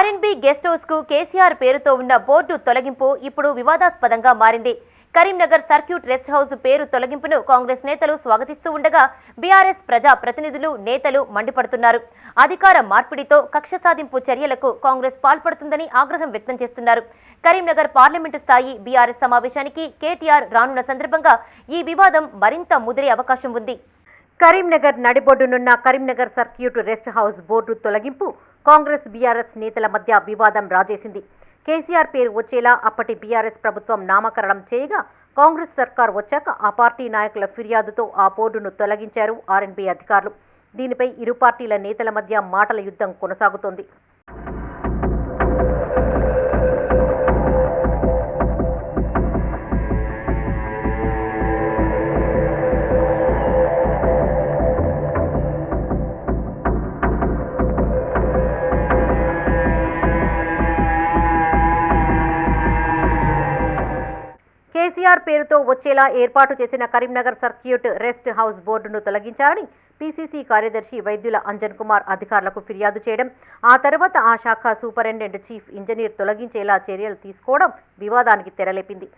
R&B guest హౌస్కు KCR పేరుతో ఉన్న board తొలగింపు ఇప్పుడు వివాదాస్పదంగా మారింది. కరీంనగర్ సర్క్యూట్ రెస్ట్ హౌస్ పేరు తొలగింపును కాంగ్రెస్ నేతలు స్వాగతిస్తూ ఉండగా బీఆర్ఎస్ ప్రజా ప్రతినిధులు నేతలు మండిపడుతున్నారు. అధికార మార్పిడితో కక్ష సాధింపు చర్యలకు కాంగ్రెస్ పాల్పడుతుందని ఆగ్రహం వ్యక్తం చేస్తున్నారు. కరీంనగర్ పార్లమెంటు స్థాయి బీఆర్ఎస్ సమావేశానికి కేటీఆర్ రానున్న సందర్భంగా ఈ వివాదం మరింత ముదిరే అవకాశం ఉంది. Karimnagar నడిబొడ్డునున్న Karimnagar circuit rest house board తొలగింపు కాంగ్రెస్ బీఆర్ఎస్ నేతల మధ్య వివాదం రాజేసింది. కేసీఆర్ పేరు వచ్చేలా అప్పటి బీఆర్ఎస్ ప్రభుత్వం నామకరణం చేయగా కాంగ్రెస్ సర్కార్ వచ్చాక ఆ పార్టీ నాయకుల ఫిర్యాదుతో ఆ బోర్డును తొలగించారు ఆర్ఎన్బీ అధికారులు. దీనిపై ఇరు పార్టీల నేతల మధ్య మాటల యుద్ధం కొనసాగుతోంది. పేరుతో వచ్చేలా ఏర్పాటు చేసిన కరీంనగర్ సర్క్యూట్ రెస్ట్ హౌస్ బోర్డును తొలగించాలని పీసీసీ కార్యదర్శి వైద్యుల అంజన్ కుమార్ అధికారులకు ఫిర్యాదు చేయడం ఆ తర్వాత ఆ శాఖ సూపరింటెండెంట్ చీఫ్ ఇంజనీర్ తొలగించేలా చర్యలు తీసుకోవడం వివాదానికి తెరలేపింది.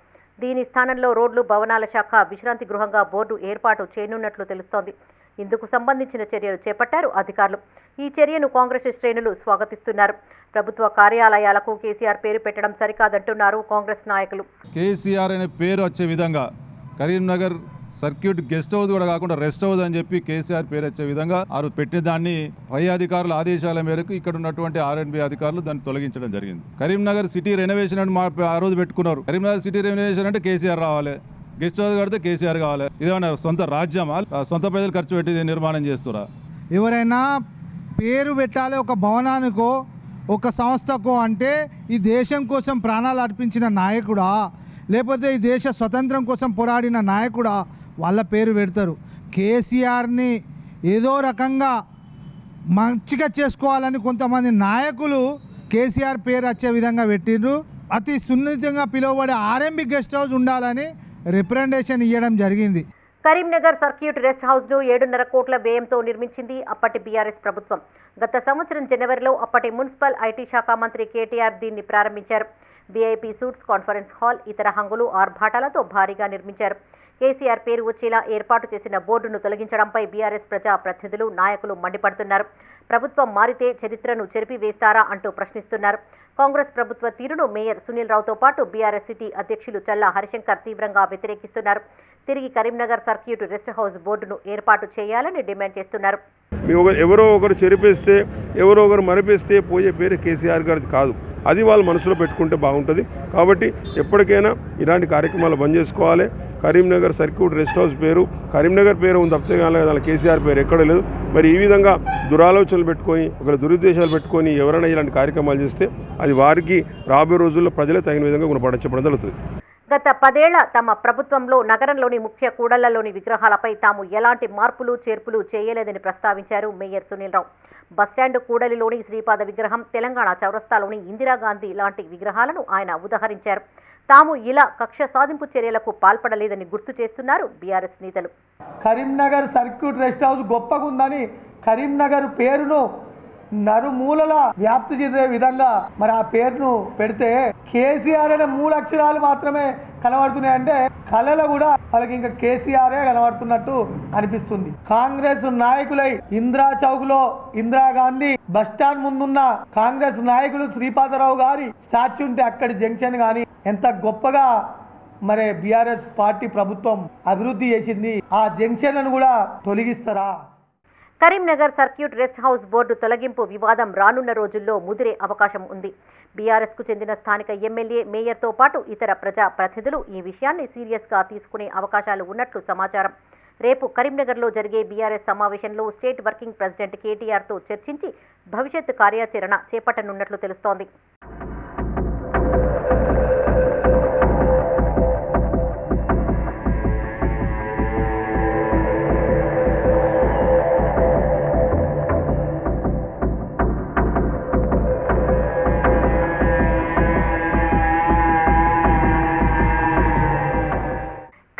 దీని స్థానంలో రోడ్లు భవనాల శాఖ విశ్రాంతి గృహంగా బోర్డు ఏర్పాటు చేయనున్నట్లు తెలుస్తోంది. ఇందుకు సంబంధించిన చర్యలు చేపట్టారు అధికారులు. ఈ చర్యను కాంగ్రెస్ శ్రేణులు స్వాగతిస్తున్నారు. ప్రభుత్వ కార్యాలయాలకు కేసీఆర్ పేరు పెట్టడం సరికాదంటున్నారు కాంగ్రెస్ నాయకులు. కేసీఆర్ అనే పేరు వచ్చే విధంగా కరీంనగర్ సర్క్యూట్ గెస్ట్ హౌస్ కూడా కాకుండా రెస్ట్ హౌస్ అని చెప్పి కేసీఆర్ పేరు వచ్చే విధంగా వారు పెట్టిన దాన్ని పై అధికారుల ఆదేశాల మేరకు ఇక్కడ ఉన్నటువంటి ఆర్ఎండ్బి అధికారులు దాన్ని తొలగించడం జరిగింది. కరీంనగర్ సిటీ రెనోవేషన్ అని మా ఆ రోజు పెట్టుకున్నారు. కరీంనగర్ సిటీ రెనోవేషన్ అంటే కేసీఆర్ రావాలి. గెస్ట్ హౌస్ కడితే కేసీఆర్ కావాలి. ఇదేమన్నా సొంత రాజ్యమా? సొంత ప్రజలు ఖర్చు పెట్టి నిర్మాణం చేస్తురా? ఎవరైనా పేరు పెట్టాలి ఒక భవనానికో ఒక సంస్థకో అంటే ఈ దేశం కోసం ప్రాణాలు అర్పించిన నాయకుడా? లేకపోతే ఈ దేశ స్వతంత్రం కోసం పోరాడిన నాయకుడా? వాళ్ళ పేరు పెడతారు. కేసీఆర్ని ఏదో రకంగా మంచిగా చేసుకోవాలని కొంతమంది నాయకులు కేసీఆర్ పేరు వచ్చే విధంగా పెట్టిండ్రు. అతి సున్నితంగా పిలువబడే ఆర్ఎంబి గెస్ట్ హౌస్ ఉండాలని రిప్రజెంటేషన్ ఇవ్వడం జరిగింది. కరీంనగర్ సర్క్యూట్ రెస్ట్ హౌస్ను ఏడున్నర కోట్ల వ్యయంతో నిర్మించింది అప్పటి బీఆర్ఎస్ ప్రభుత్వం. గత సంవత్సరం జనవరిలో అప్పటి మున్సిపల్ ఐటీ శాఖ మంత్రి కేటీఆర్ దీన్ని ప్రారంభించారు. బీఐపీ సూట్స్ కాన్ఫరెన్స్ హాల్ ఇతర హంగులు ఆర్భాటాలతో భారీగా నిర్మించారు. కేసీఆర్ పేరు వచ్చేలా ఏర్పాటు చేసిన బోర్డును తొలగించడంపై బీఆర్ఎస్ ప్రజా ప్రతినిధులు నాయకులు మండిపడుతున్నారు. ప్రభుత్వం మారితే చరిత్రను చెరిపివేస్తారా అంటూ ప్రశ్నిస్తున్నారు. కాంగ్రెస్ ప్రభుత్వ తీరును మేయర్ సునీల్ రావుతో పాటు బీఆర్ఎస్ సిటీ అధ్యక్షులు చల్లా హరిశంకర్ తీవ్రంగా వ్యతిరేకిస్తున్నారు. తిరిగి కరీంనగర్ సర్క్యూట్ రెస్ట్ హౌస్ బోర్డును ఏర్పాటు చేయాలని డిమాండ్ చేస్తున్నారు. ఎవరో ఒకరు చెరిపేస్తే ఎవరో ఒకరు మరిపేస్తే పోయే పేరు కేసీఆర్ గారిది కాదు. అది వాళ్ళు మనసులో పెట్టుకుంటే బాగుంటుంది. కాబట్టి ఎప్పటికైనా ఇలాంటి కార్యక్రమాలు బంద్ చేసుకోవాలి. కరీంనగర్ సర్క్యూట్ రెస్ట్ హౌస్ పేరు కరీంనగర్ పేరు ఉంది తప్పితే కానీ దాని కేసీఆర్ పేరు ఎక్కడ లేదు. మరి ఈ విధంగా దురాలోచనలు పెట్టుకొని ఒక దురుద్దేశాలు పెట్టుకొని ఎవరైనా ఇలాంటి కార్యక్రమాలు చేస్తే అది వారికి రాబోయే రోజుల్లో ప్రజలే తగిన విధంగా గుణపడ చెప్పడం జరుగుతుంది. గత పదేళ్ళ తమ ప్రభుత్వంలో నగరంలోని ముఖ్య కూడళ్ళలోని విగ్రహాలపై తాము ఎలాంటి మార్పులు చేర్పులు చేయలేదని ప్రస్తావించారు mayor Sunil Rao. Bus stand కూడలిలోని Sripada విగ్రహం తెలంగాణ చౌరస్తాలోని ఇందిరాగాంధీ లాంటి విగ్రహాలను ఆయన ఉదహరించారు. తాము ఇలా కక్ష సాధింపు చర్యలకు పాల్పడలేదని గుర్తు చేస్తున్నారు బీఆర్ఎస్ నేతలు. కరీంనగర్ సర్క్యూట్ రెస్ట్ హౌస్ గొప్పగా ఉందని కరీంనగర్ పేరును నరుమూలల వ్యాప్తి చెందే విధంగా మరి ఆ పేరును పెడితే కేసీఆర్ అనే మూడు అక్షరాలు మాత్రమే కనబడుతున్నాయి అంటే కళలో కూడా వాళ్ళకి ఇంకా కేసీఆరే కనబడుతున్నట్టు అనిపిస్తుంది. కాంగ్రెస్ నాయకులై ఇందిరా చౌక్లో ఇందిరాగాంధీ బస్ స్టాండ్ ముందున్న కాంగ్రెస్ నాయకులు శ్రీపాదరావు గారి స్టాచ్యూ ఉంటే అక్కడి జంక్షన్ కానీ ఎంత గొప్పగా మరి బీఆర్ఎస్ పార్టీ ప్రభుత్వం అభివృద్ధి చేసింది ఆ జంక్షన్ కూడా తొలగిస్తారా? Karimnagar circuit rest house board తొలగింపు వివాదం రానున్న రోజుల్లో ముదిరే అవకాశం ఉంది. బీఆర్ఎస్కు చెందిన స్థానిక ఎమ్మెల్యే మేయర్తో పాటు ఇతర ప్రజా ప్రతినిధులు ఈ విషయాన్ని సీరియస్గా తీసుకునే అవకాశాలు ఉన్నట్లు సమాచారం. రేపు కరీంనగర్లో జరిగే బీఆర్ఎస్ సమావేశంలో స్టేట్ వర్కింగ్ ప్రెసిడెంట్ కేటీఆర్తో చర్చించి భవిష్యత్ కార్యాచరణ చేపట్టనున్నట్లు తెలుస్తోంది.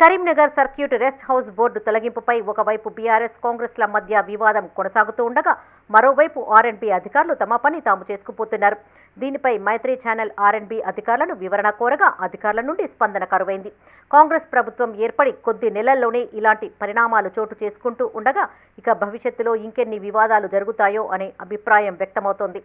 Karimnagar circuit rest house board తొలగింపుపై ఒకవైపు బీఆర్ఎస్ కాంగ్రెస్ల మధ్య వివాదం కొనసాగుతూ ఉండగా మరోవైపు ఆర్ఎన్బీ అధికారులు తమ పని తాము చేసుకుపోతున్నారు. దీనిపై మైత్రి ఛానల్ ఆర్ఎండ్బి అధికారులను వివరణ కోరగా అధికారుల నుండి స్పందన కరువైంది. కాంగ్రెస్ ప్రభుత్వం ఏర్పడి కొద్ది నెలల్లోనే ఇలాంటి పరిణామాలు చోటు చేసుకుంటూ ఉండగా ఇక భవిష్యత్తులో ఇంకెన్ని వివాదాలు జరుగుతాయో అనే అభిప్రాయం వ్యక్తమవుతోంది.